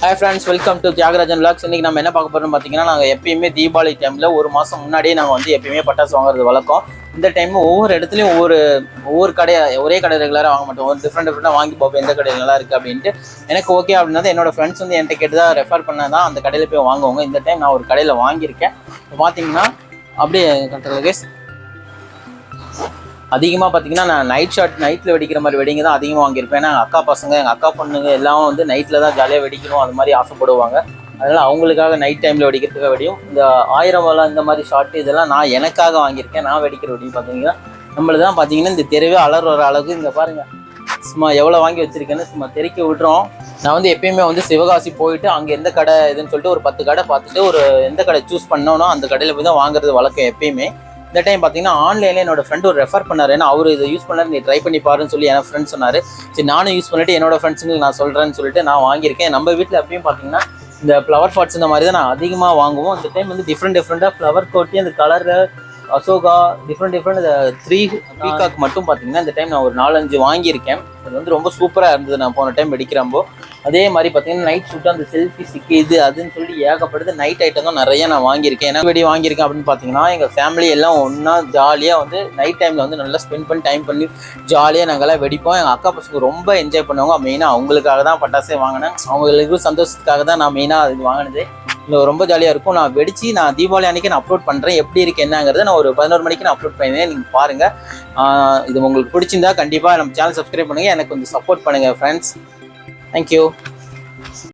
Hi friends welcome to Thiyagarajan logs இன்றைக்கி நம்ம என்ன பார்க்க போகிறோம்னு பார்த்தீங்கன்னா நாங்கள் எப்பயுமே தீபாவளி டைமில் ஒரு மாதம் முன்னாடியே நாங்கள் வந்து எப்பயுமே பட்டாசு வாங்குறது வழக்கம். இந்த டைம் ஒவ்வொரு இடத்துலையும் ஒவ்வொரு ஒவ்வொரு கடையை ஒரே கடை ரெகுலராக வாங்க மாட்டோம். ஒரு டிஃப்ரெண்ட் டிஃப்ரெண்ட்டாக வாங்கி பார்ப்போம். எந்த கடையில் நல்லா இருக்குது அப்படின்ட்டு. எனக்கு ஓகே அப்படின்னா என்னோட ஃப்ரெண்ட்ஸ் வந்து என்கிட்ட கேட்டு தான் ரெஃபர் பண்ண தான் அந்த கடையில் போய் வாங்குவாங்க. இந்த டைம் நான் ஒரு கடையில் வாங்கியிருக்கேன். இப்போ பார்த்தீங்கன்னா அப்படியே கட்டுறது கேஸ் அதிகமாக பார்த்தீங்கன்னா நான் நைட் ஷாட் நைட்டில் வெடிக்கிற மாதிரி வெடிங்க தான் அதிகமாக வாங்கியிருப்பேன். ஏன்னா அக்கா பசங்க எங்கள் அக்கா பொண்ணுங்க எல்லாம் வந்து நைட்டில் தான் ஜாலியாக வெடிக்கணும். அது மாதிரி ஆசைப்படுவாங்க. அதனால் அவங்களுக்காக நைட் டைமில் வெடிக்கிறதுக்காக வெடியும். இந்த ஆயிரம் வளம் இந்த மாதிரி ஷார்ட்டு இதெல்லாம் நான் எனக்காக வாங்கியிருக்கேன். நான் வெடிக்கிற வெடியும் பார்த்தீங்கன்னா நம்மளுக்கு தான் பார்த்தீங்கன்னா இந்த தெருவே அலர் வர அளவுக்கு இங்கே பாருங்கள் சும்மா எவ்வளோ வாங்கி வச்சிருக்கேன்னு சும்மா தெறிக்க விட்டுறோம். நான் வந்து எப்பயுமே வந்து சிவகாசி போயிட்டு அங்கே எந்த கடை இதுன்னு சொல்லிட்டு ஒரு பத்து கடை பார்த்துட்டு ஒரு எந்த கடை சூஸ் பண்ணோனோ அந்த கடையில் போய் தான் வாங்குறது வழக்கம் எப்பயுமே. இந்த டைம் பார்த்தீங்கன்னா ஆன்லைனில் என்னோட ஃப்ரெண்ட் ஒரு ரெஃபர் பண்ணார். ஏன்னா அவர் இதை யூஸ் பண்ணார் நீ ட்ரை பண்ணி பாருன்னு சொல்லி என் ஃப்ரெண்ட் சொன்னார். சரி நானும் யூஸ் பண்ணிட்டு என்னோட ஃப்ரெண்ட்ஸுங்களுக்கு நான் சொல்கிறேன்னு சொல்லிட்டு நான் வாங்கியிருக்கேன். நம்ம வீட்டில் எப்பயும் பார்த்தீங்கன்னா இந்த ஃப்ளவர் பாட்ஸ் இந்த மாதிரி தான் நான் அதிகமாக வாங்குவோம். இந்த டைம் வந்து டிஃப்ரெண்ட் டிஃப்ரெண்ட்டாக ஃப்ளவர் கோட்டி அந்த colour Ashoka different different three peacock மட்டும் பார்த்தீங்கன்னா இந்த டைம் நான் ஒரு நாலஞ்சு வாங்கியிருக்கேன். அது வந்து ரொம்ப சூப்பராக இருந்தது. நான் போன டைம் வெடிக்கிறப்போ. அதே மாதிரி பார்த்தீங்கன்னா நைட் ஷூட்டு அந்த செல்ஃபி ஸ்டிக் இது அதுன்னு சொல்லி ஏகப்படுது நைட் ஐட்டம் தான் நிறைய நான் வாங்கியிருக்கேன். என்ன வெடி வாங்கியிருக்கேன் அப்படின்னு பார்த்தீங்கன்னா எங்கள் ஃபேமிலி எல்லாம் ஒன்றா ஜாலியாக வந்து நைட் டைமில் வந்து நல்லா ஸ்பெண்ட் பண்ணி டைம் பண்ணி ஜாலியாக நாங்கள்லாம் வெடிப்போம். எங்கள் அக்கா பசங்க ரொம்ப என்ஜாய் பண்ணுவாங்க. மெயினாக அவங்களுக்காக தான் பட்டாசே வாங்கினேன். அவங்களுக்கு சந்தோஷத்துக்காக தான் நான் மெயினாக அது வாங்கினது. இல்லை ரொம்ப ஜாலியாக இருக்கும். நான் வெடிச்சு நான் தீபாவளி அன்னைக்கு நான் அப்லோட் பண்ணுறேன் எப்படி இருக்கு என்னங்கிறத நான் ஒரு பதினோரு மணிக்கு நான் அப்லோட் பண்ணிடுறேன் நீங்கள் பாருங்கள் இது உங்களுக்கு பிடிச்சிருந்தா கண்டிப்பாக நம்ம சேனல் சப்ஸ்கிரைப் பண்ணுங்கள் எனக்கு கொஞ்சம் சப்போர்ட் பண்ணுங்கள் ஃப்ரெண்ட்ஸ் Thank you.